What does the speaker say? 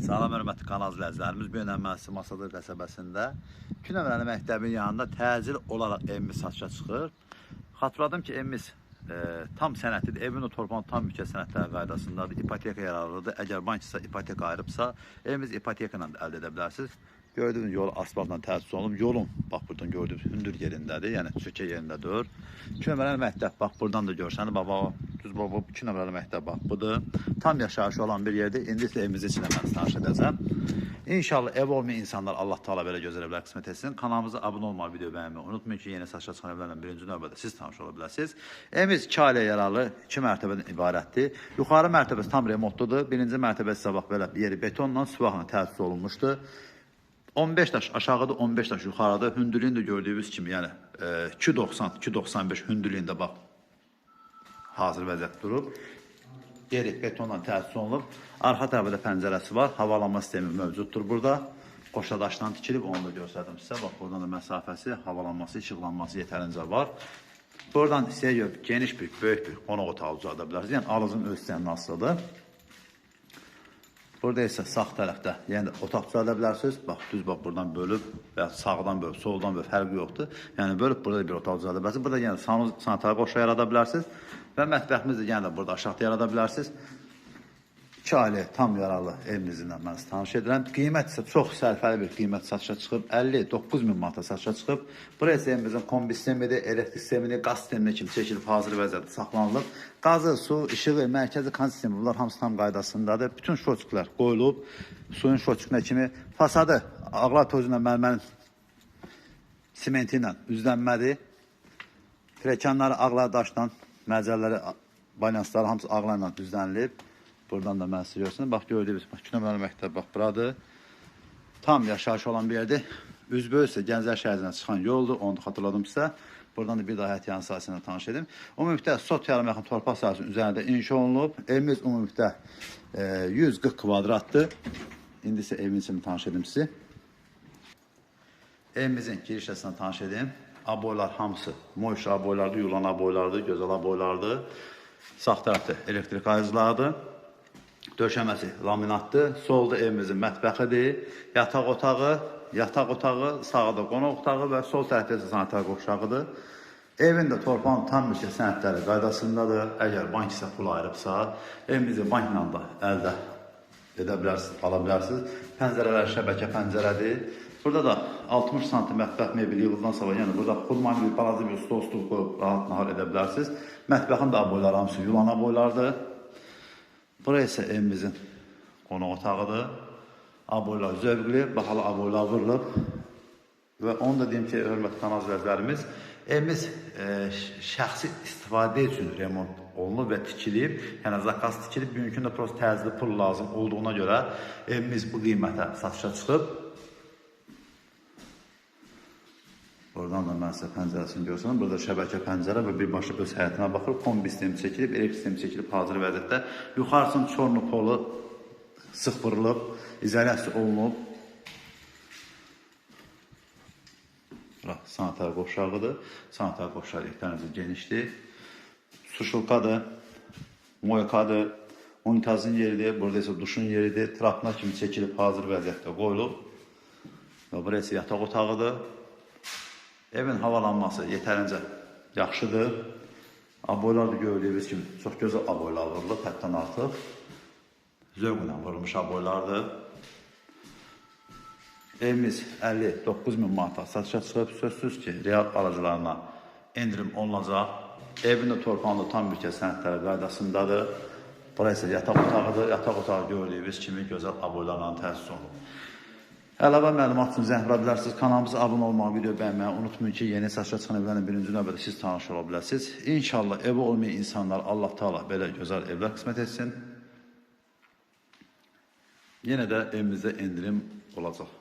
Salam hörmətli kanal izləyicilərimiz. Bu gün əməlsi Masadır qəsəbəsində Künəvərəli məktəbin yanında təcil olaraq evimiz satışa çıxır. Xatırladım ki, evimiz e, tam sənədlidir. Evin o torpağın tam mülkiyyət sənədləri qaydasındadır. İpoteka yararlıdır. Əgər bank isə ipoteka ayırıbsa, evimiz ipoteka ilə əldə edə bilərsiniz. Gördüğünüz yol asfaltla təsis olunub. Yolun bax buradan gördüyünüz hündür yerindədir. Yəni çökə yerindədir. Künəvərəli məktəb bax buradan da görsəniz baba düz baba Künəvərəli məktəb bax budur. Tam yaşayış olan bir yerdir. İndi isə evimizin içində mən tanış edəcəm. İnşallah ev olmayan insanlar Allah Taala belə gözəl evlər qismət etsin. Kanalımıza abunə olmağı, video bəyənməyi unutmayın ki, yeni satışa çıxan evlərlə birinci növbədə siz tanış ola bilərsiniz. Evimiz 2 ailə yaralı, 2 mərtəbədən ibarətdir. Yuxarı mərtəbəsi tam remontludur. Birinci mərtəbəsi isə bax belə yeri betonla, suvaqla təsis olunmuşdur. 15 daş aşağıda 15 daş yuxarıda hündürlüyünü də gördüyünüz kimi, yəni e, 2.90, 2.95 hündürlüyündə bax hazır vəziyyət durub. Yeri betonla təsis olunub. Arxa tərəfdə pəncərəsi var. Havalanma sistemi mövcuddur burada. Qoşa daşdan tikilib, onu da göstərdim sizə. Bax, buradan da məsafəsi, havalanması, işıqlanması yetərincə var. Buradan sizə görə geniş bir, böyük bir qonaq otağı ucada bilərsiniz. Yəni alıcının öz istəyinin asılıdır. Burada isə sağ tərəfdə, yəni otaq düzəldə bilərsiniz. Bax, düz bax buradan bölüb və sağdan bölüb, soldan bölüb fərqi yoxdur. Yəni bölüb burada bir otaq düzəldə bilərsiniz. Burada yəni sanuz sanitar qoşa yarada bilərsiniz və mətbəximiz də yəni burada aşağıda yarada bilərsiniz. 2 ailə tam yaralı evimizlə mən sizə tanış edirəm. Qiymət isə çox sərfəli bir qiymət satışa çıxıb. 59 min manata satışa çıxıb. Buraya isə evimizin kombi sistemidir, elektrik sistemini, qaz sistemini kimi çəkilib hazır vəziyyətdə saxlanılıb. Qazı, su, işığı, mərkəzi kan sistemi bunlar hamısı tam qaydasındadır. Bütün şoçuklar qoyulub. Suyun şoçukuna kimi fasadı ağlar tozu ilə mərmərin simenti ilə üzlənmədir. Pilləkənləri ağlar daşdan, məcəlləri, balyansları hamısı ağlarla düzlənilib. Buradan da mən sizi görsün. Bax gördüyünüz bax Künəməli məktəb bax buradır. Tam yaşayış olan bir yerdir. Üzböy isə Gənclər şəhərindən çıxan yoldur. Onu da xatırladım sizə. Buradan da bir daha həyat yanı sahəsində tanış edim. Ümumilikdə sot yarım yaxın torpaq sahəsinin üzərində inşa olunub. Evimiz ümumilikdə e, 140 kvadratdır. İndi isə evin içini tanış edim sizi. Evimizin giriş hissəsindən tanış edim. Aboylar hamısı moş aboylardır, yulan aboylardır, gözəl aboylardır. Sağ tərəfdə elektrik ayrıcılarıdır. Döşəməsi laminatdır. Solda evimizin mətbəxidir. Yataq otağı, yataq otağı, sağda qonaq otağı və sol tərəfdə isə sanitar qovşağıdır. Evin də torpağın tam mülkiyyət sənədləri qaydasındadır. Əgər bank isə pul ayırıbsa, evimizi bankla da əldə edə bilərsiniz, ala bilərsiniz. Pəncərələr şəbəkə pəncərədir. Burada da 60 sm mətbəx mebeli yığıldan sonra, yəni burada xurmanı bir balaca bir stol stul qoyub rahat nahar edə bilərsiniz. Mətbəxin də aboyları hamısı yulana boylardır. Burası evimizin qonaq otağıdır. Aboylar zövqlü, bahalı aboylar vurulub. Və onu da deyim ki, hörmətli kanal izləyicilərimiz, evimiz e, şəxsi istifadə üçün remont olunub və tikilib. Yəni zakaz tikilib, bugünkü də prosta təcili pul lazım olduğuna görə evimiz bu qiymətə satışa çıxıb. Oradan da mən sizə pəncərəsini görsəm, burada şəbəkə pəncərə və birbaşa öz həyətinə baxır. Kombi sistemi çəkilib, elektrik sistemi çəkilib hazır vəziyyətdə. Yuxarısının çornu polu sıx vurulub, izolyasiya olunub. Bura sanitar qovşağıdır. Sanitar qovşağı yetərincə genişdir. Suşulkadır, moykadır, unitazın yeridir, burada isə duşun yeridir. Trapına kimi çəkilib hazır vəziyyətdə qoyulub. Və burası yataq otağıdır. Evin havalanması yetərincə yaxşıdır. Aboylar da gördüyünüz kimi çox gözəl aboylar vurulub, həddən artıq. Zövqlə vurulmuş aboylardır. Evimiz 59 min manata satışa çıxıb, sözsüz ki, real alıcılarına endirim olunacaq. Evin də torpağında tam mülkiyyət sənədləri qaydasındadır. Burası isə yataq otağıdır. Yataq otağı gördüyünüz kimi gözəl aboylarla təsis olunub. Əlavə məlumat üçün zəng vura bilərsiniz. Kanalımıza abunə olmağı, video bəyənməyi unutmayın ki, yeni satışa çıxan evlərlə birinci növbədə siz tanış ola bilərsiniz. İnşallah evi olmayan insanlar Allah Taala belə gözəl evlər qismət etsin. Yenə də evimizdə endirim olacaq.